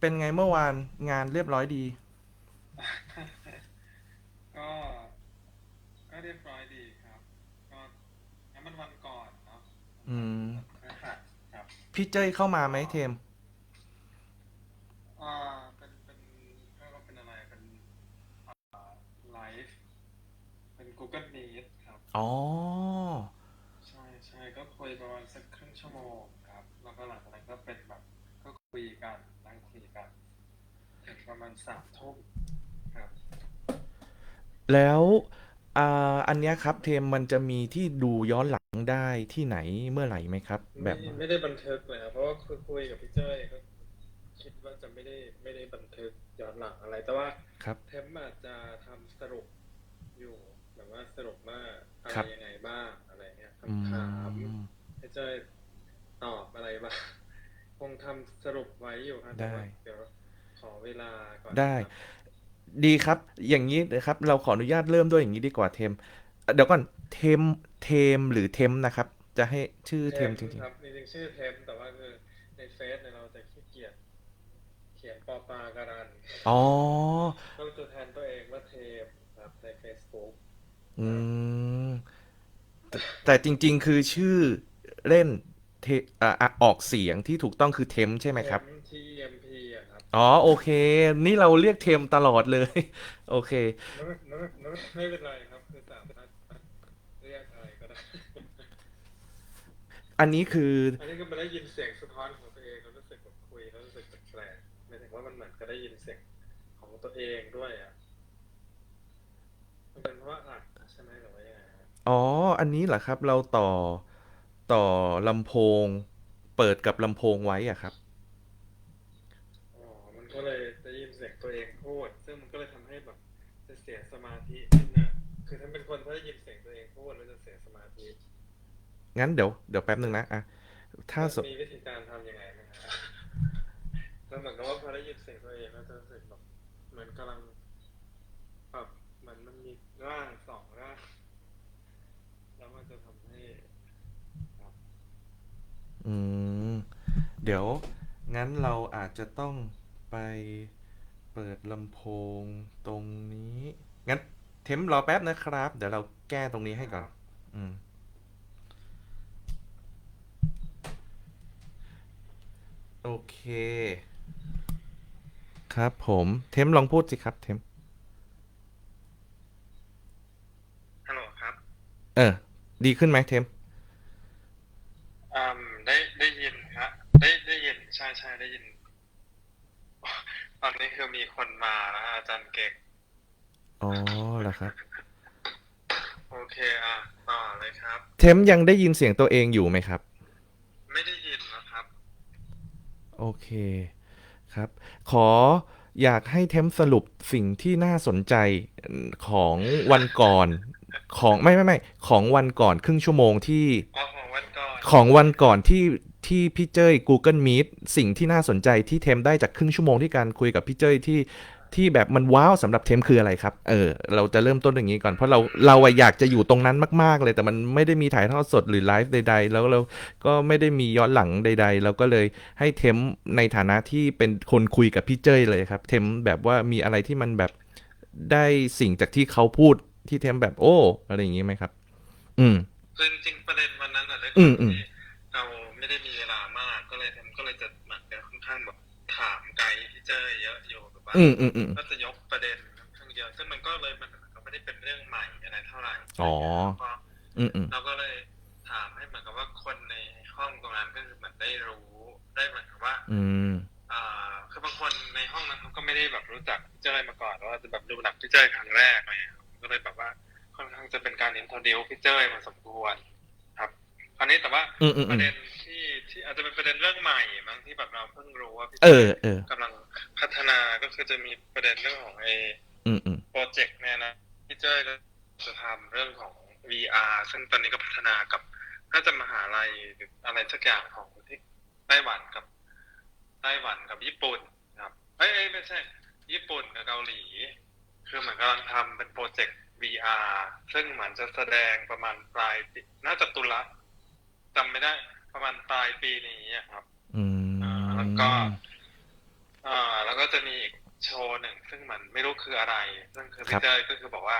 เป็นไงเมื่อวานงานเรียบร้อยดี ก็ก็เรียบร้อยดีครับ ก็งั้นมันวันก่อนเนาะอืมวันพฤหัสครับพี่เจ้ยเข้ามาไหมเทม อ่าเป็นเป็นเรียกว่าเป็นอะไรเป็นไลฟ์เป็น Google Meet ครับ อ๋อ ใช่ใช่ก็คุยประมาณสักครึ่งชั่วโมงครับ แล้วก็หลังจากนั้นก็เป็นแบบก็คุยกันนั่งคุยกันถึง ประมาณสามทุ่มครับ แล้วอ่าอันเนี้ยครับเทมมันจะมีที่ดูย้อนหลังได้ที่ไหนเมื่อไหร่ไหมครับ แบไม่บไม่ได้บันทึกเลยครับเพราะว่าคุยคุยกับพี่เจ้ยก็คิดว่าจะไม่ได้ไม่ได้บันทึกย้อนหลังอะไร แต่ว่าครับ เทมอาจจะทำสรุปอยู่แบบว่าสรุปว่าอะครัไรบ ยังไงบ้างอะไรเงี้ยอืคำถามมพี่เจ้ยตอบอะไรบ้างคงทำสรุปไว้อยู่ครับได้แต่ว่าเดี๋ยวข อเวลาก่อนได้ ครับดีครับ อย่างนี้นะครับ เราขออนุญาตเริ่มด้วยอย่างนี้ดีกว่าเทมเอ่อเดี๋ยวก่อนเทมเทมหรือเทมนะครับ จะให้ชื่อเทมจริงครับจริงๆชื่อเทมแต่ว่าคือในเฟซเนี่ยเราจะขี้เกียจเขียนปอปาการันๆอ๋อ ต้องตัวแทนตัวเองว่าเทมครับใน Facebook อืมแต่แต่จริงๆ คือชื่อเล่นเทอ่าอะออกเสียงที่ถูกต้องคือเทมใช่ไหมครับเทม TMP อะครับ อ๋อโอเค นี่เราเรียกเทมตลอดเลย โอเค ไม่ไม่ไม่ไม่เป็นไรครับ คือสามารถเรียกอะไรก็ได้ อันนี้คือ อันนี้ก็มาได้ยินเสียงสะท้อนของตัวเองแล้วรู้สึกแบบคุยแล้วรู้สึกแปลกๆหมายถึงว่ามันเหมือนก็ได้ยินเสียงของตัวเองด้วยอะมันเป็นเพราะว่าอัดใช่ไหมหรือว่ายังไงครับอ๋อ อันนี้เหรอครับ เราต่อต่อลำโพง เปิดกับลำโพงไว้อะครับอ๋อมัน ก็เลยได้ยินเสียงตัวเองพูด ซึ่งมันก็เลยทำให้แบบจะเสียสมาธินิดนะคือถ้าเป็นคนถ้าได้ยินเสียงตัวเองพูดมันจะเสียสมาธิงั้นเดี๋ยวเดี๋ยวแป๊บหนึ่งนะอะถ้าสมีวิธีการทำยังไงไหมครับแล้วเหมือนกับว่าพอได้ยินเสียงตัวเองแล้วจะรู้สึกแบบเหมือนกำลังแบบเหมือนมันมีร่างสองร่างแล้วมันจะทำให้ครับอืม เดี๋ยว งั้นเราอาจจะต้อง ไปเปิดลำโพงตรงนี้ งั้นเทมรอแป๊บนะครับ เดี๋ยวเราแก้ตรงนี้ให้ก่อน อืมโอเค ครับผม เทมลองพูดสิครับ เทมฮัลโหลครับ เออ ดีขึ้นไหมเทมอืมได้ได้ยินครับได้ได้ยินใช่ใช่ได้ยิน ตอนนี้คือมีคนมาแล้วอาจารย์เก่งอ๋อเหรอครับ โอเคอะต่อเลยครับ เทมยังได้ยินเสียงตัวเองอยู่ไหมครับ ไม่ได้ยินนะครับ โอเคครับ ขออยากให้เทมสรุปสิ่งที่น่าสนใจของวันก่อนของไม่ไม่ไม่ของวันก่อนครึ่งชั่วโมงที่อ๋อของวันก่อน ของวันก่อนที่ ที่พี่เจ้ย Google Meet สิ่งที่น่าสนใจที่เทมได้จากครึ่งชั่วโมงที่การคุยกับพี่เจ้ยที่ที่แบบมันว้าวสำหรับเทมคืออะไรครับ เออ เราจะเริ่มต้นอย่างนี้ก่อน เพราะเราเราอะอยากจะอยู่ตรงนั้นมาก ๆ เลย แต่มันไม่ได้มีถ่ายทอดสดหรือไลฟ์ใด ๆ แล้วเราก็ไม่ได้มีย้อนหลังใด ๆ เราก็เลยให้เทมในฐานะที่เป็นคนคุยกับพี่เจ้ยเลยครับ เทมแบบว่ามีอะไรที่มันแบบได้สิ่งจากที่เขาพูดที่เทมแบบโอ้ อะไรอย่างนี้ไหมครับ อืมคือจริงๆประเด็นวันนั้นอะด้วยอืความมอืมที่เราไม่ เจอเยอะอยู่แบบว่าอืมอืมอืมก็จะยกประเด็นค่อนข้างเยอะซึ่งมันก็เลยมันก็ไม่ได้เป็นเรื่องใหม่อะไรเท่าไหร่อ๋อแล้วก็อืมอืมเราก็เลยถามให้เหมือนกับว่าคนในห้องตรงนั้นก็คือเหมือนได้รู้ได้เหมือนกับว่า อืมอ่าคือบางคนในห้องนั้นเขาก็ไม่ได้แบบรู้จักพี่เจ้ยมาก่อนว่าจะแบบดูหนังพี่เจ้ยครั้งแรกอะไรอย่างเงี้ยครับก็เลยแบบว่าค่อนข้างจะเป็นการอินโทรดิวพี่เจ้ยมาสมควรครับคราวนี้แต่ว่าอืมอืมปอืระมเด็นที่ที่อาจจะเป็นประเด็นเรื่องใหม่มั้งที่แบบเราเพิ่งรู้ว่าพี่เอเจ้อยเออกำลัง พัฒนาก็คือจะมีประเด็นเรื่องของไออืมอืมโปรเจกต์เนี่ยนะพี่เจ้ยก็จะทำเรื่องของ VR ซึ่งตอนนี้ก็พัฒนากับน่าจะมหาลัยหรืออะไรสักอย่างของที่ไต้หวันกับไต้หวันกับญี่ปุ่นครับเอ้ยเอ้ยไม่ใช่ ญี่ปุ่นกับเกาหลี คือเหมือนกำลังทำเป็นโปรเจกต์ VR ซึ่งเหมือนจะแสดงประมาณปลายปีน่าจะตุลาจำไม่ได้ ประมาณปลายปีนี้อะครับ อื อ่า แล้วก็มก็จะมีอีกโชว์หนึ่งซึ่งมันไม่รู้คืออะไร ซึ่งคือครัพี่บเจ้ยก็คือบอกว่า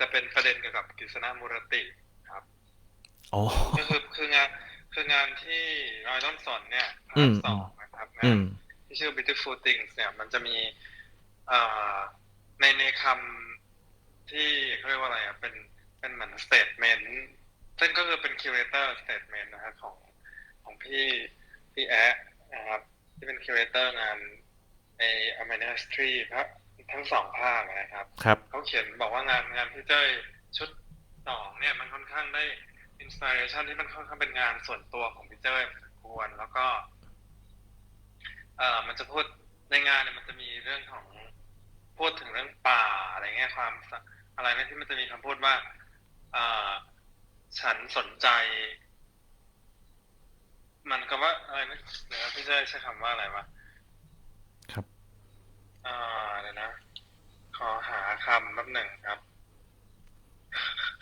จะเป็นประเด็นเกี่ยวกับกฤษณามุรติครับอ๋อก็คือคืองานคืองานที่รอยต้นสนเนี่ยอืภาคมสองนะครับอืงานมที่ชื่อ Beautiful Things เนี่ย มันจะมีเอ่อในในคำที่เขาเรียกว่าอะไรอะเป็นเป็นเหมือน statement ซึ่งก็คือเป็น curator statement นะครับของของพี่พี่แอะนะครับที่เป็น curator งาน ใน a m a n i s t r y ครับทั้งสองภาคนะครับครับเขาเขียนบอกว่างานงานพี่เจ้ยชุดสองเนี่ยมันค่อนข้างได้อินสปิเรชันที่มันค่อนข้างเป็นงานส่วนตัวของพี่เจ้ยพอสมควรแล้วก็เอ่อมันจะพูดในงานเนี่ยมันจะมีเรื่องของพูดถึงเรื่องป่าอะไรเงี้ยความสะอะไรนะที่มันจะมีคำพูดว่าเอ่อฉันสนใจ มันก็ว่าอะไรนะเดี๋ยวนะพี่เจ้ยใช้คำว่าอะไรวะครับเอ่อเดี๋ยวนะ ขอหาคำแป๊บหนึ่งครับ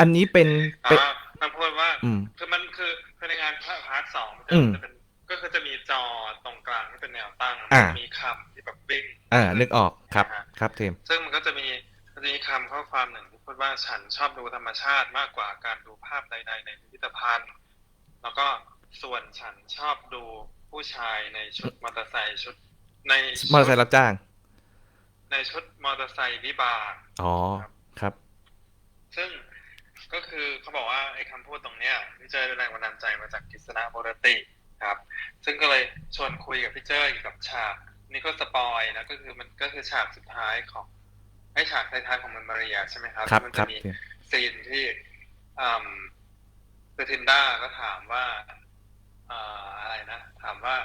อันนี้เป็นเป็น อ่ามันพูดว่า อืม คือมันคือคือในงานพาร์ทสองมันอืมจะเป็นก็คือจะมีจอตรงกลางที่เป็นแนวตั้งอ่ามีคำที่แบบวิ่ง อ่า นึกออกครับ ครับเทม ซึ่งมันก็จะมีมันจะมีคำข้อความหนึ่งที่พูดว่าฉันชอบดูธรรมชาติมากกว่าการดูภาพใด ๆ ในพิพิธภัณฑ์ แล้วก็ส่วนฉันชอบดูผู้ชายในชุดมอเตอร์ไซค์ชุดในชุดมอเตอร์ไซค์รับจ้าง ในชุดมอเตอร์ไซค์วิบากอ๋อครับ ซึ่งก็คือเขาบอกว่าไอ้คำพูดตรงเนี้ยพี่เจ้ยได้แรงบันดาลใจมาจากกฤษณะโมรติครับ ซึ่งก็เลยชวนคุยกับพี่เจ้ยเกี่ยวกับฉากนี่ก็สปอยนะก็คือมันก็คือฉากสุดท้ายของไอ้ฉากท้ายๆของมันมาเรียใช่ไหมครับครับที่มันครัจะบมีเทมซีนที่อืมคือทินด้าก็ถามว่าเอ่ออะไรนะถามว่า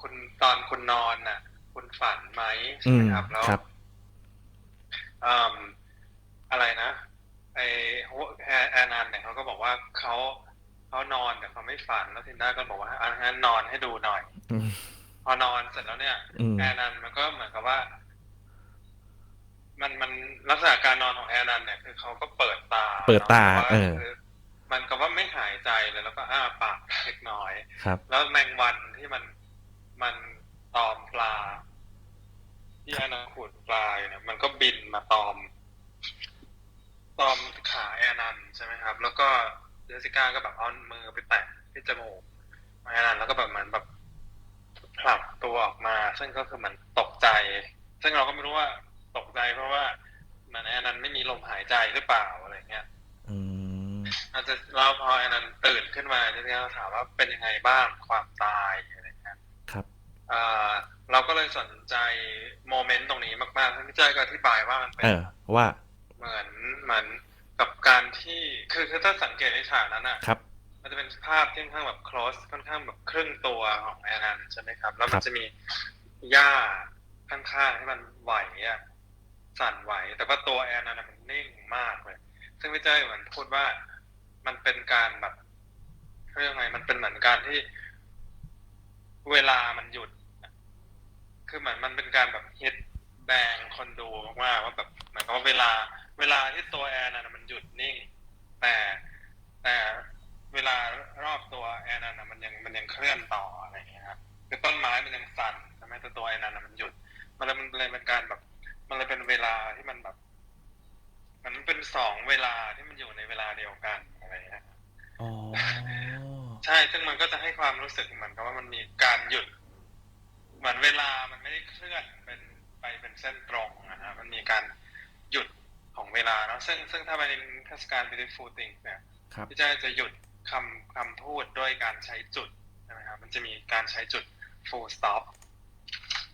คุณตอนคุณนอนน่ะ คุณฝันไหมใช่อืไหมมครับแล้วครับ อืมอะไรนะไอแอร์แอร์นันเนี่ยเขาก็บอกว่าเขาเขานอนแต่เขาไม่ฝันแล้วทินด้าก็บอกว่าอะงั้นนอนให้ดูหน่อยอืมพอนอนเสร็จแล้วเนี่ยอืมแอร์นันมันก็เหมือนกับว่า มันมันลักษณะการนอนของแอร์นันเนี่ยคือเขาก็เปิดตา เปิดตานะแต่ว่เออคือมันก็ว่าไม่หายใจเลยแล้วก็อ้าปากเล็กน้อย ครับ แล้วแมงวันที่มันมันตอมปลา ที่อนาขูดปลาอยู่เนี่ยมันก็บินมาตอม ตอมขาแอร์นันใช่ไหมครับ แล้วก็เจสสิก้าก็แบบเอามือไปแตะที่จมูกแอร์นันแล้วก็แบบเหมือนแบบผลักตัวออกมา ซึ่งก็คือเหมือนตกใจ ซึ่งเราก็ไม่รู้ว่าตกใจเพราะว่าเหมันแอร์นันไม่มีลมหายใจหรือเปล่าอะไรเงี้ยอืมอาจจะเราพอแอร์นันตื่นขึ้นมาเจสสิก้าก็ถามว่าเป็นยังไงบ้างความตายอะไร เงี้ยครับอ่าเราก็เลยสนใจโมเมนต์ตรงนี้มากๆท่านพี่เจ้ยก็อธิบายว่ามันเป็นเออว่าเหมือนเหมือนกับการที่คือคือถ้าสังเกตในฉากนั้นอะครับ มันจะเป็นภาพที่ค่อนข้างแบบ close ค่อนข้างแบบครึ่งตัวของแอนนันใช่ไหมครับ แล้วคมัรันบจะมีหญ้าข้างๆที่มันไหวอะสั่นไหว แต่ว่าตัวแอนนันอะมันนิ่งมากเลย ซึ่งพี่เจ้ยเหมือนพูดว่ามันเป็นการแบบเขาเรียกไงมันเป็นเหมือนการที่ เวลามันหยุด คือเหมือนมันเป็นการแบบฮิตแบงคนดูมากๆว่าแบบเหมือนกับว่าเวลา เวลาที่ตัวแอนนันมันหยุดนิ่ง แต่แต่เวลารอบตัวแอนนันมันยังมันยังเคลื่อนต่ออะไรอย่างเงี้ยครับคือต้นไม้มันยังสั่นใช่ไหมแต่ตัวแอนนันมันหยุด มันเลยมันเลยเป็นการแบบ มันเลยเป็นเวลาที่มันแบบมันเป็นสองเวลาที่มันอยู่ในเวลาเดียวกันอะไรอย่างเงี้ย ใช่ ซึ่งมันก็จะให้ความรู้สึกเหมือนกับว่ามันมีการหยุด เหมือนเวลามันไม่ได้เคลื่อนเป็นไปเป็นเส้นตรงนะฮะ มันมีการหยุดของเวลาเนาะ ซึ่งซึ่งถ้าไปในเทศกาล Beautiful Things เนี่ยครับพี่เจ้าจะหยุดคำคำพูดด้วยการใช้จุดใช่ไหมครับ มันจะมีการใช้จุด full stop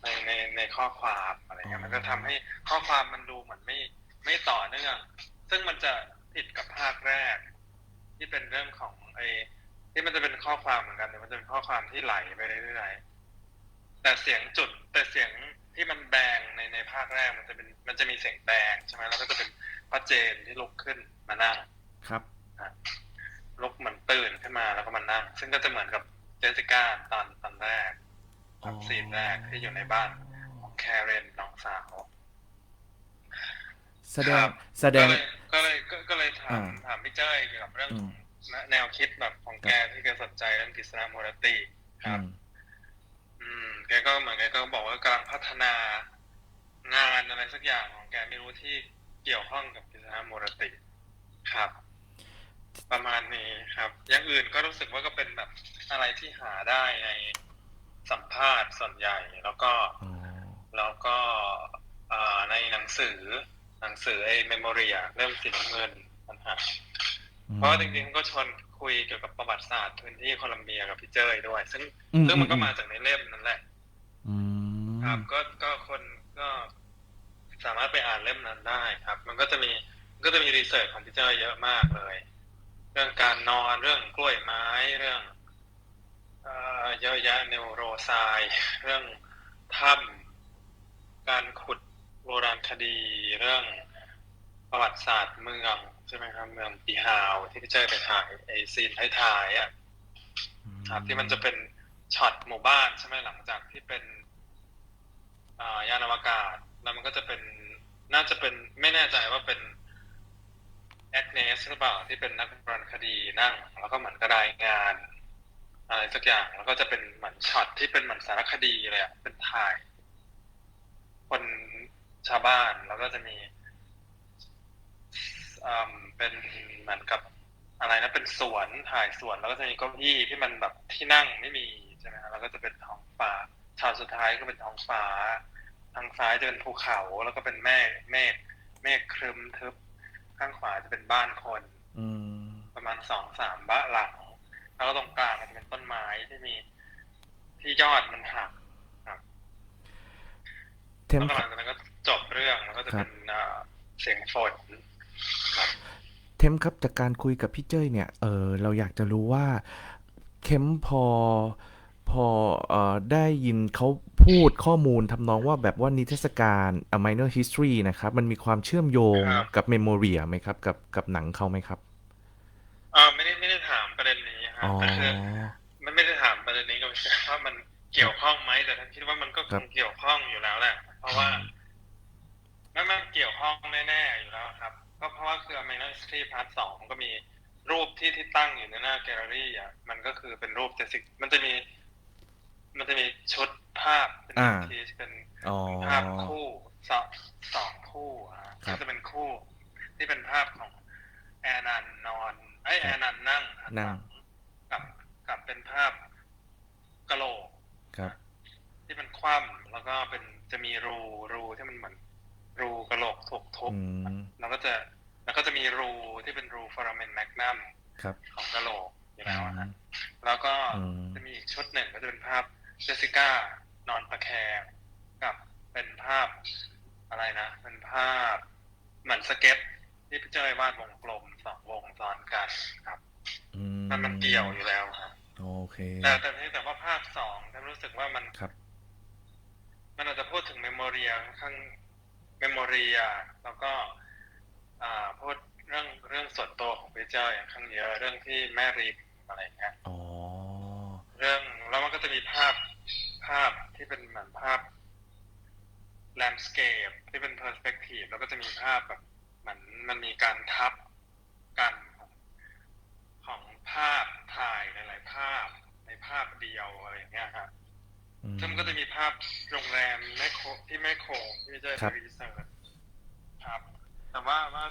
ในในในข้อความอะไรเงี้ย มันก็ทำให้ข้อความมันดูเหมือนไม่ไม่ต่อเนื่อง ซึ่งมันจะผิดกับภาคแรก ที่เป็นเรื่องของไอ้ ที่มันจะเป็นข้อความเหมือนกันแต่มันจะเป็นข้อความที่ไหลไปเรื่อยๆแต่เสียงจุดแต่เสียงที่มันแบงในในภาคแรกมันจะเป็น มันจะมีเสียงแบงใช่ไหมแล้วก็จะเป็นพระเจนที่ลุกขึ้นมานั่งครับลุกเหมือนตื่นขึ้นมาแล้วก็มานั่ง ซึ่งก็จะเหมือนกับเจสสิก้าตอนตอนแรกอ๋อซีนแรกที่อยู่ในบ้านของแคเรนน้องสาวแสดคงรับแสดก็งเลยก็เลยก็ก็เลยถามอ่าถามพี่เจ้ยเกี่ยวกับเรื่องอืม แนวคิดแบบของแกที่แกสนใจเรื่องกฤษณาโมรติคอืรับมอืมแกก็เหมือนแกก็บอกว่ากำลังพัฒนางานอะไรสักอย่างของแกไม่รู้ที่เกี่ยวข้องกับกิจการโมรติครับ ประมาณนี้ครับ อย่างอื่นก็รู้สึกว่าก็เป็นแบบอะไรที่หาได้ในสัมภาษณ์ส่วนใหญ่แล้วก็อ๋อแล้วก็เอ่อในหนังสือหนังสือไอ้เมมโมเรียเรื่องสีน้ำเงินปัญหา เพราะว่าจริงๆก็ชวนคุยเกี่ยวกับประวัติศาสตร์พื้นที่โคลัมเบียกับพี่เจยด้วย ซึ่งอืมซึ่งมันก็อืมาจากในเล่มนั่นแหละอืมครับก็ก็คนก็สามารถไปอ่านเล่มนั้นได้ครับ มันก็จะมีก็จะมีรีเสิร์ชของพี่เจอเยอะมากเลย เรื่องการนอนเรื่องกล้วยไม้เรื่องเอ่อเยอะแยะเนวโรไซด์เรื่องถ้ำการขุดโบราณคดี เรื่องประวัติศาสตร์เมือง ใช่ไหมครับเมืองปีฮาวที่พี่เจอไปถ่ายไอซีนท้ายๆอะครับ ที่มันจะเป็นช็อตหมู่บ้านใช่ไหมหลังจากที่เป็นอ่ายานอวกาศ แล้วมันก็จะเป็นน่าจะเป็นไม่แน่ใจว่าเป็นแอกเนสหรือเปล่าที่เป็นนักโบราณคดีนั่ง แล้วก็เหมือนกระดายงาน อะไรสักอย่างแล้วก็จะเป็นเหมือนช็อตที่เป็นเหมือนสารคดีเลยอะเป็นถ่าย คนชาวบ้านแล้วก็จะมีอืม เป็นเหมือนกับอะไรนะเป็นสวนถ่ายสวนแล้วก็จะมีเก้าอี้ที่มันแบบที่นั่งไม่มีใช่ไหมครับแล้วก็จะเป็นท้องฟ้าฉากสุดท้ายก็เป็นท้องฟ้า ทางซ้ายจะเป็นภูเขาแล้วก็เป็นเมฆเมฆเมฆครึ้มทึบ ข้างขวาจะเป็นบ้านคนอืมประมาณสองสามบ้านหลัง แล้วก็ตรงกลางมันจะเป็นต้นไม้ที่มี ที่ยอดมันหักเทมแล้วก็หลังจากนั้นก็จบเรื่องแล้วก็จะเป็นเอ่อเสียงฝนครับ เทมครับจากการคุยกับพี่เจ้ยเนี่ยเออเราอยากจะรู้ว่าเข้มพอพอเอ่อได้ยินเขาพูดข้อมูลทำนองว่าแบบว่านิทรรศการ A Minor History นะครับ มันมีความเชื่อมโยงครับ กับ Memoria ไหมครับ กับกับหนังเขาไหมครับเออไม่ได้ไม่ได้ถามประเด็นนี้ครัอ๋บอแต่คือมันไม่ได้ถามประเด็นนี้ก็ไม่ใช่ว่ามันเกี่ยวข้องไหมแต่ท่านคิดว่ามันก็คครังบเกี่ยวข้องอยู่แล้วแหละเพราะว่ามันมันเกี่ยวข้องแน่ๆอยู่แล้วครับ ก็เพราะว่าคือ m i n o r History Part สองก็มีรูปที่ที่ตั้งอยู่ในหน้าแกลเลอรี่อะมันก็คือเป็นรูปเจสิกมันจะมี มันจะมีชุดภาพเป็นอ่า ทีเป็นอ๋อ ภาพคู่สองสองคู่อะครับ ก็จะเป็นคู่ ที่เป็นภาพของแอนันนอนไอยแอนันนั่งหัหนั่ลังกับกับเป็นภาพกะโหลก ครับ ที่มันคว่ำแล้วก็เป็นจะมีรูรูที่มันเหมือน รูกะโหลกถูกทุบอืมแล้วก็จะแล้วก็จะมีรูที่เป็นรูฟอราเมนแมกนัมครับของกะโหลกอยู่แล้วอะอืฮะมแล้วก็อืมจะมีอีกชุดหนึ่งก็จะเป็นภาพเจสสิก้านอนตะแคงกับเป็นภาพอะไรนะเป็นภาพเหมือนสเก็ตที่พี่เจ้ยวาดวงกลมสองวงซ้อนกันครับอืมมันมันเกี่ยวอยู่แล้วครับโอเค แต่แต่ที่แต่ว่าภาคสองฉันรู้สึกว่ามันครับ มันอาจจะพูดถึงเมมโมเรียข้าง เมมโมเรียแล้วก็อ่าพูดเรื่องเรื่องส่วนตัวของพี่เจ้าอย่างข้างเยอะเรื่องที่แม่ริมอะไรอย่างเงี้ยอ๋อเรื่องแล้วมันก็จะมีภาพภาพที่เป็นเหมือนภาพ landscape ที่เป็น perspective แล้วก็จะมีภาพแบบเหมือนมันมีการทับกันของของภาพถ่ายหลายๆภาพในภาพเดียวอะไรอย่างเงี้ยครับ อืมซึ่งมันก็จะมีภาพโรงแรมแม่โคที่แม่โขงที่เจอครับรีเสิร์ชครับ แต่ว่าว่า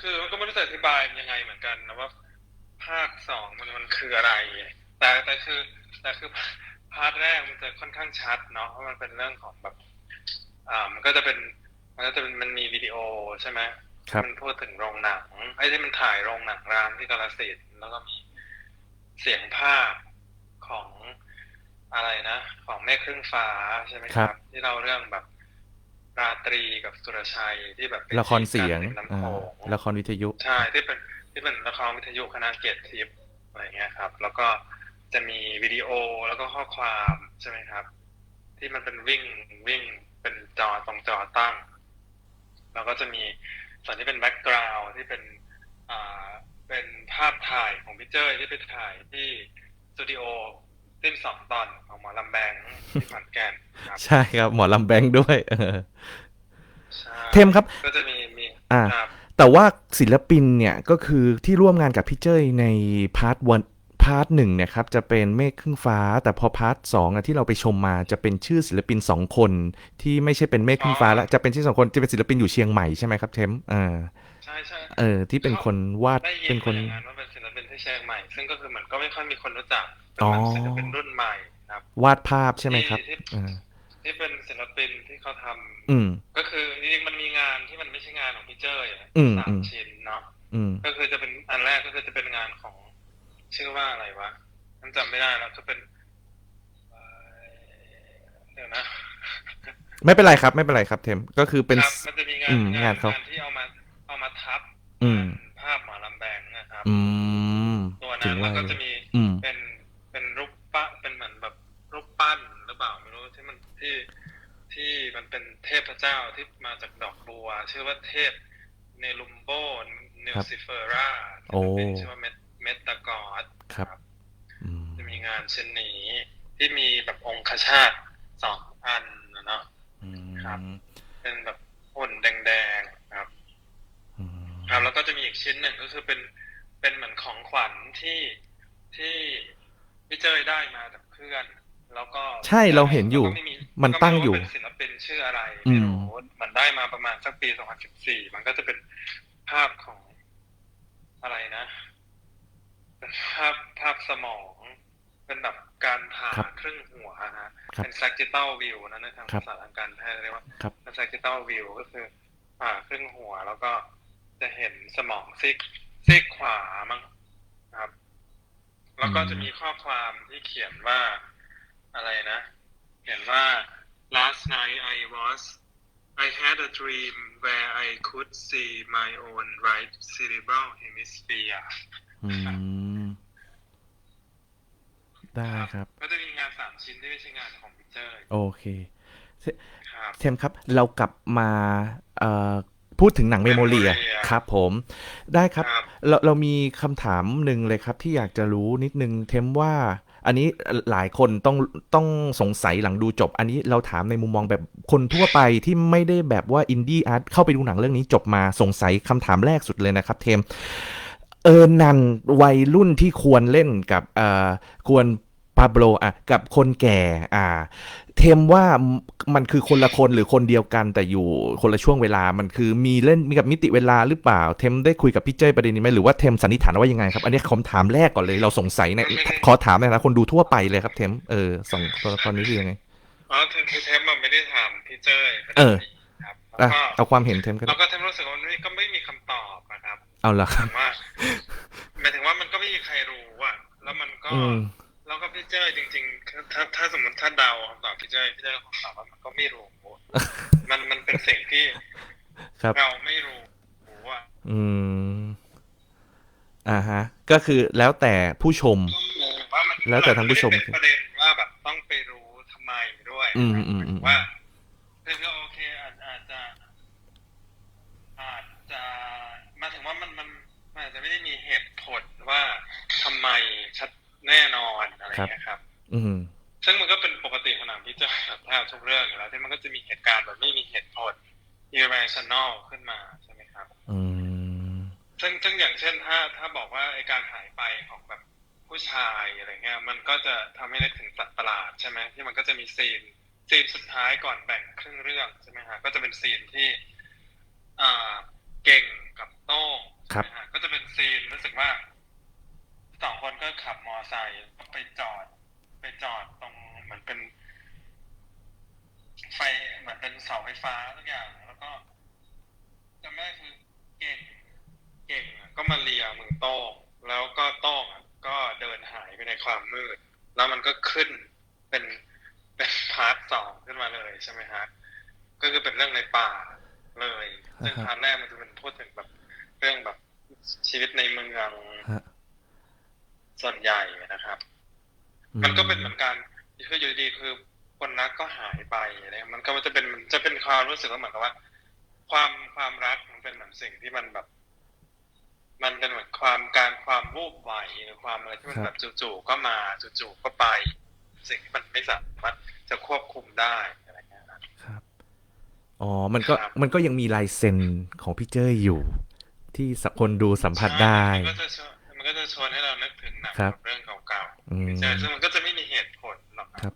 คือมันก็ไม่รู้จะอธิบายมันยังไงเหมือนกันนะว่า ภาคสองมันมันคืออะไร แต่แต่คือ แต่คือพาร์ทแรกมันจะค่อนข้างชัดเนาะเพราะมันเป็นเรื่องของแบบ อ่า มันก็จะเป็น มันก็จะเป็นมันมีวิดีโอใช่ไหมครับมันพูดถึงโรงหนังไอ้ที่มันถ่ายโรงหนังร้างที่กาลสินธุ์แล้วก็มีเสียงภาพของ อะไรนะ ของแม่ครึ่งฟ้าใช่ไหมคครัรับบที่เราเรื่องแบบราตรีกับสุรชัยที่แบบไปละครเสียงจีบกันริมน้ำอ่าโขงละครวิทยุใช่ที่เป็นที่เป็นละครวิทยุคณะเกียรติทิพย์อะไรเงี้ยครับ แล้วก็จะมีวิดีโอแล้วก็ข้อความใช่ไหมครับ ที่มันเป็นวิ่งวิ่งเป็นจอตรงจอตั้ง แล้วก็จะมีส่วนที่เป็นแบ็กกราวด์ที่เป็นอ่าเป็นภาพถ่ายของพี่เจ้ยที่ไปถ่ายที่สตูดิโอ ติ้นสองตอนของหมอลำแบงที่ขอนแก่นครับใช่ครับ หมอลำแบงค์ด้วยเออใช่เทมครับ ก็จะมีมีอ่า ครับ แต่ว่าศิลปินเนี่ยก็คือที่ร่วมงานกับพี่เจ้ยในพาร์ทวันพาร์ทหนึ่งเนี่ยครับจะเป็นเมฆครึ่งฟ้า แต่พอพาร์ทสองอะที่เราไปชมมาจะเป็นชื่อศิลปินสองคนที่ไม่ใช่เป็นเมฆครึ่งฟ้าแล้วจะเป็นชื่อสองคนจะเป็นศิลปินอยู่เชียงใหม่ใช่ไหมครับเทมอ่าใช่ใช่เออที่เป็นคนวาดได้ยิเป็นนคนมาอย่างนั้นว่า เป็นศิลปินที่เชียงใหม่ ซึ่งก็คือเหมือนก็ไม่ค่อยมีคนรู้จักเป็นอ๋อแบบศิลปินรุ่นใหม่ครับ วาดภาพใช่ไหมครับที่อ่าที่เป็นศิลปินที่เขาทำอืมก็คือจริงๆมันมีงานที่มันไม่ใช่งานของพี่เจ้ยอะอืมสาอืมมชิ้นเนาะอืมก็คือจะเป็นอันแรกก็คือจะเป็นงานของชื่อว่าอะไรวะมันจำไม่ได้แล้วก็เป็นเอ่อเดี๋ยวนะไม่เป็นไรครับ ไม่เป็นไรครับ เทมก็คือเป็นครับมันจะมีงานอืมงางานนเขางานที่เอามาเอามาทับ อืม ครับ อืมตัวถึนั้งนมัว่านก็จะมีอืม เป็นเป็นรูปปั้นเป็นเหมือนแบบรูปปั้นหรือเปล่าไม่รู้ที่มันที่ที่มันเป็นเทพเจ้าที่มาจากดอกบัว ชื่อว่าเทพเนลุมโบเนลซิเฟอร่าโอ้ชื่อว่าเมตเมตตากอดครับ อืมจะมีงานเช่นนี้ ที่มีแบบองคชาตสองอันนะเนาะ อืมครับ เป็นแบบหุ่นแดงๆครับ อืมครับแล้วก็จะมีอีกชิ้นหนึ่งก็คือเป็น เป็นเหมือนของขวัญที่ที่พี่เจยได้มาจากเพื่อน แล้วก็ใช่เราเห็นอยู่แล้วก็ไมันตั้งอยู่ก็ไม่รู้ว่าเป็นศิลปินชื่ออะไรอืไม่มรู้มันได้มาประมาณสักปี2014มันก็จะเป็นภาพของอะไรนะเป็นภาพภาพสมองเป็นแบบการผ่าครึ่งหัวนะฮะครับเป็น sagittal view นะในทางครับภาษาทางการแพทย์เรียกว่าครับเป็น sagittal view ก็คือผ่าครึ่งหัวแล้วก็จะเห็นสมองซีก ซีกขวามั้งครับ แล้วก็จะมีข้อความที่เขียนว่าอะไรนะ เขียนว่า last night I was I had a dream where I could see my own right cerebral hemisphere อืมได้ครับ ก็จะมีงานสามชิ้นที่ไม่ใช่งานของพิเจอร์ โอเคครับเทมครับ เรากลับมาเอ่อ พูดถึงหนังเมโมเรีย Memoria ครับผมได้ครับครับ เราเรามีคำถามหนึ่งเลยครับ ที่อยากจะรู้นิดนึงเทมว่าอันนี้หลายคนต้องต้องสงสัยหลังดูจบ อันนี้เราถามในมุมมองแบบคนทั่วไปที่ไม่ได้แบบว่าอินดี้อาร์ตเข้าไปดูหนังเรื่องนี้จบมาสงสัยคำถามแรกสุดเลยนะครับ เทมเออร์นันวัยรุ่นที่ควรเล่นกับเอ่อควรปาโบลอะกับคนแก่อ่าเทมว่ามันคือคนละคนหรือคนเดียวกันแต่อยู่คนละช่วงเวลามันคือมีเล่นมีกับมิติเวลาหรือเปล่า เทมได้คุยกับพี่เจ้ยประเด็นนี้ไหมหรือว่าเทมสันนิษฐานว่ายังไงครับ อันนี้คำถามแรกก่อนเลยเราสงสัยเนี่ยขอถามในฐานะคนดูทั่วไปเลยครับเทมเออสองตัวละครนี้คือยังไงอ๋อคือคือเทมมันไม่ได้ถามพี่เจอร์เออครับอะแล้วก็เอาความเห็นเทมก็แล้ได้วก็เทมรู้สึกว่ามันไม่ก็ไม่มีคำตอบนะครับ เอาละครับแต่ว่าหมายถึงว่ามันก็ไม่มีใครรู้อะแล้วมันก็อืมแล้ว ก็พี่เจอร์จริงๆ ถ้าถ้าสมมติถ้าเดาคำตอบพี่เจอร์พี่เจอร์คำตอบว่ามันก็ไม่รู้ มันมันเป็นสิ่งที่ครับเราไม่รู้ว่าอืมอ่าฮะ ก็คือแล้วแต่ผู้ชมว่ามันแล้วแต่ทางผู้ชมไได้เป็นประเด็นว่าแบบต้องไปรู้ทำไมด้วย อืมอืมอืมว่าคือก็โอเคอาจอาจจะ อาจจะหมายถึงว่ามันมันมันอาจจะไม่ได้มีเหตุผลว่าทำไมชัด แน่นอนอะไรอย่างเงี้ยครับ อืมซึ่งมันก็เป็นปกติของหนังที่เจะแทบทุกเรื่องอยู่แล้วที่มันก็จะมีเหตุการณ์แบบไม่มีเหตุผล irrational ขึ้นมาใช่ไหมครับ อืมซึ่งซึ่งอย่างเช่นถ้าถ้าบอกว่าไอการหายไปของแบบผู้ชายอะไรเงี้ยมันก็จะทำให้นึกถึงสัตว์ประหลาดใช่ไหมที่มันก็จะมีซีนซีนสุดท้ายก่อนแบ่งครึ่งเรื่องใช่ไหมฮะก็จะเป็นซีนที่อ่าเก่งกับโต้งครับใช่ไหมฮะก็จะเป็นซีนรู้สึกว่าสองคนก็ ขับมอไซค์ก็ไปจอด ไปจอดตรงเหมือนเป็น ไฟเหมือนเป็นเสาไฟฟ้าทุกอย่าง แล้วก็จำได้คือเก่ง เก่งอะก็มาเลียมือโต้งแล้วก็โต้งอะก็เดินหายไปในความมืด แล้วมันก็ขึ้นเป็นเป็นพาร์ทสองขึ้นมาเลยใช่ไหมฮะก็คือเป็นเรื่องในป่าเลยซึ่งอ่าฮะพาร์ทแรกมันจะเป็นพูดถึงแบบเรื่องแบบชีวิตในเมืองฮะ ส่วนใหญ่นะครับ มันก็เป็นเหมือนกันคืออยู่ดีๆคือคนรักก็หายไปอะไรมันก็จะเป็นมันจะเป็นความรู้สึกว่าเหมือนกับว่า ความความรักมันเป็นเหมือนสิ่งที่มันแบบ มันเป็นเหมือนความการความวูบไหวหรือความอะไรที่มันแบบจู่ๆก็มาจู่ๆก็ไป สิ่งที่มันไม่สามารถจะควบคุมได้อะไรเงี้ยครับครับอ๋อ มันก็ครับมันก็ยังมีลายเซ็นของพี่เจ้ยอยู่ ที่สักคนดูสัมผัสได้ใช่มันก็จะชวนมันก็ จะชวนให้เรานึกถึงหนังครับเรื่องเก่อืมใช่ซึ่งมันก็จะไม่มีเหตุผลหรอกครับ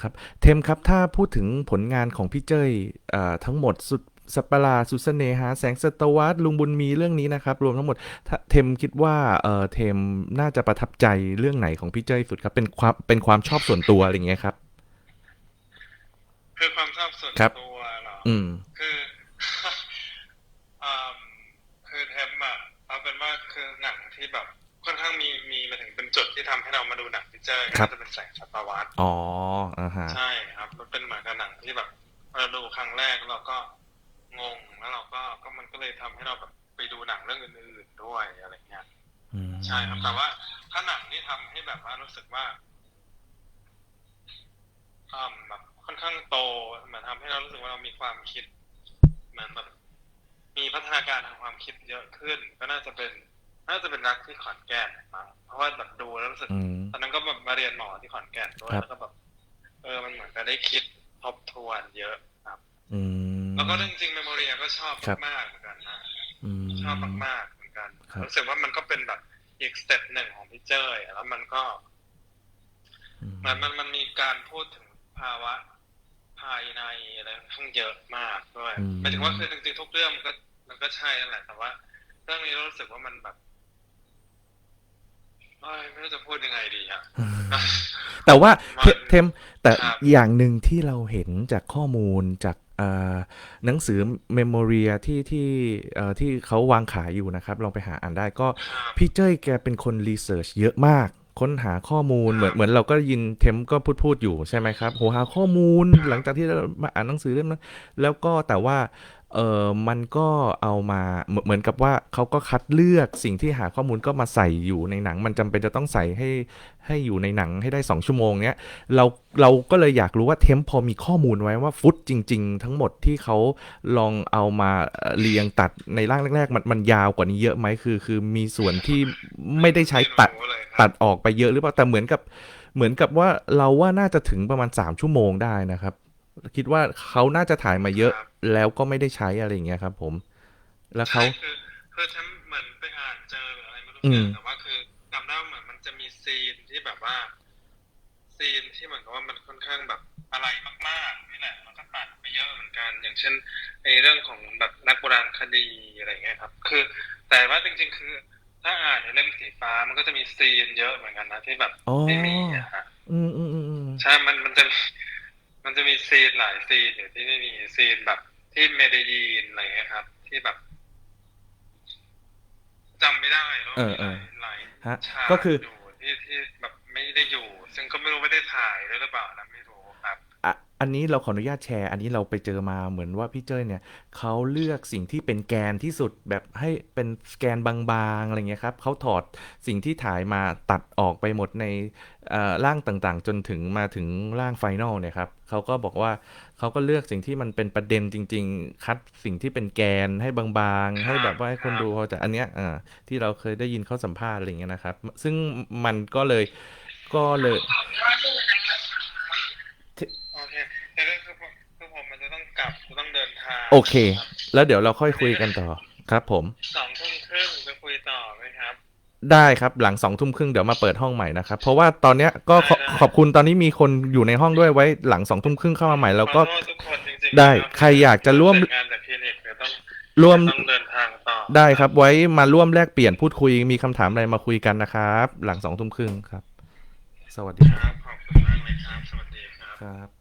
ครับ เทมครับถ้าพูดถึงผลงานของพี่เจ้ยเอ่อทั้งหมดสุดสัปปะหลาดสุดเสน่หา แสงสตวรรษลุงบุญมีเรื่องนี้นะครับ รวมทั้งหมดถ้าเทมคิดว่าเอ่อเทมน่าจะประทับใจเรื่องไหนของพี่เจ้ยสุดครับเป็นความเป็นความชอบส่วนตัวอะไรอย่างเงี้ยครับ คือความชอบส่วนครับตัวเหรออืมคืออืมคือเทมอะเอาเป็นว่าคือหนัง ที่แบบค่อนข้างมีมีมาถึงเป็นจุดที่ทำให้เรามาดูหนังพิเจอร์ครับก็จะเป็นแสงสัตวรรษอ๋ออ่าฮะใช่ครับ มันเป็นเหมือนกับหนังที่แบบเราดูครั้งแรกเราก็งงแล้วเราก็ก็มันก็เลยทำให้เราแบบไปดูหนังเรื่องอื่นๆด้วยอะไรเงี้ยอืมใช่ครับแต่ว่าถ้าหนังที่ทำให้แบบว่ารู้สึกว่าอืมแบบค่อนข้างโตเหมือนทำให้เรารู้สึกว่าเรามีความคิดเหมือนแบบมีพัฒนาการทางความคิดเยอะขึ้น ก็น่าจะเป็น น่าจะเป็นรักที่ขอนแก่นมั้งเพราะว่าแบบดูแล้วรู้สึกอืม ตอนนั้นก็แบบมาเรียนหมอที่ขอนแก่นด้วยครับ แล้วก็แบบเออมันเหมือนกับได้คิดทบทวนเยอะครับ อืม แล้วก็เรื่องจริงเมมโมเรียก็ชอบครับ มากๆเหมือนกันนะอืม ชอบมากๆเหมือนกันครับ รู้สึกว่ามันก็เป็นแบบอีกสเต็ปหนึ่งของพี่เจ้ยแล้วมันก็ อืม มันมันมันมีการพูดถึงภาวะภายในอะไรค่อนข้างเยอะมากด้วยหมายถึงว่าคือจริงๆทุกเรื่องมันก็มันก็ใช่นั่นแหละแต่ว่า เรื่องนี้เรารู้สึกว่ามันแบบ เอ้ยไม่รู้จะพูดยังไงดีอะแต่ว่าเทมันเทมแต่ครับอย่างหนึ่งที่เราเห็นจากข้อมูลจากเอ่อหนังสือเมมโมเรียที่ที่เอ่อที่เขาวางขายอยู่นะครับ ลองไปหาอ่านได้ก็ครับพี่เจ้ยแกเป็นคนรีเสิร์ชเยอะมาก ค้นหาข้อมูลครับเหมือนเหมือนเราก็ยินเทมก็พูดพูดอยู่ใช่ไหมครับโหหาข้อมูลครับหลังจากที่เรามาอ่านหนังสือเล่มนั้นแล้วก็แต่ว่า เออมันก็เอามาเหมือนกับว่าเขาก็คัดเลือกสิ่งที่หาข้อมูลก็มาใส่อยู่ในหนัง มันจำเป็นจะต้องใส่ให้ให้อยู่ในหนังให้ได้ 2 ชั่วโมงเนี้ยเราเราก็เลยอยากรู้ว่าเทมพอมีข้อมูลไว้ว่าฟุตจริง ๆ ทั้งหมดที่เขาลองเอามาเรียงตัดในร่างแรก ๆ มันมันยาวกว่านี้เยอะไหมคือ คือมีส่วนที่ไม่ได้ใช้ตัดตัดออกไปเยอะหรือเปล่าแต่เหมือนกับเหมือนกับว่าเราว่าน่าจะถึงประมาณสามชั่วโมงได้นะครับ คิดว่าเขาน่าจะถ่ายมาเยอะครับแล้วก็ไม่ได้ใช้อะไรอย่างเงี้ยครับ ผม แล้วเขาใช่คือคือฉันเหมือนไปอ่านเจอหรืออะไรไม่รู้อืมแต่ว่าคือจำได้ว่าเหมือนมันจะมีซีนที่แบบว่า ซีนที่เหมือนกับว่ามันค่อนข้างแบบอะไรมากๆนี่แหละมันก็ตัดไปเยอะเหมือนกัน อย่างเช่นในเรื่องของแบบนักโบราณคดีอะไรเงี้ยครับ คือ แต่ว่าจริง ๆ คือ ถ้าอ่านในเล่มสีฟ้ามันก็จะมีซีนเยอะเหมือนกันนะที่แบบอ๋อไม่มีอะฮะอืมอืมอืมอืมใช่มันมันจะ มีมันจะมีซีนหลายซีนอยู่ที่ไม่มีซีนแบบที่เมเดยีนอะไรเงี้ยครับ ที่แบบจำไม่ได้แล้วเอมีอเอหลาอยหลายฮะฉากก็คือยู่ที่ที่แบบไม่ได้อยู่ ซึ่งก็ไม่รู้ไม่ได้ถ่ายด้วยหรือเปล่านะไม่รู้ครับ อันนี้เราขออนุญาตแชร์ อันนี้เราไปเจอมาเหมือนว่าพี่เจ้ยเนี่ยเขาเลือกสิ่งที่เป็นแกนที่สุดแบบให้เป็นแกนบางๆอะไรเงี้ยครับเขาถอดสิ่งที่ถ่ายมาตัดออกไปหมดในร่างต่างๆ จนถึงมาถึงร่างไฟนอลเนี่ยครับเขาก็บอกว่าเขาก็เลือกสิ่งที่มันเป็นประเด็นจริง ๆ คัดสิ่งที่เป็นแกนให้บางๆ ให้แบบว่าให้คนดูเขาใจะอันเนี้ยที่เราเคยได้ยินเขาสัมภาษณ์อะไรเงี้ยนะครับ ซึ่งมันก็เลยก็เลย โอเคแต่เรื่องคือผมคือผมมันจะต้อง กลับจะต้องเดินทางโอเค แล้วเดี๋ยวเราค่อยคุยกันต่อครับผมสองทุ่มครึ่งจะคุยต่อไหมครับ ได้ครับหลังสองทุ่มครึ่งเดี๋ยวมาเปิดห้องใหม่นะครับ เพราะว่าตอนเนี้ยก็ขอได้ได้ ขอบคุณตอนนี้มีคนอยู่ในห้องด้วยไว้หลังสองทุ่มครึ่งเข้ามาใหม่แล้วก็ ขอโทษทุกคนจริงๆได้นะบใครอยากจะร่วม เสจงานจากคลินิกเดี๋ยวต้องร่วมต้องเดินทางต่อได้ครับ ไว้มาร่วมแลกเปลี่ยนพูดคุยมีคำถามอะไรมาคุยกันนะครับ หลังสองทุ่มครึ่งครับ สวัสดีครับขอบคุณมากเลยครับ สวัสดีครับ ครับ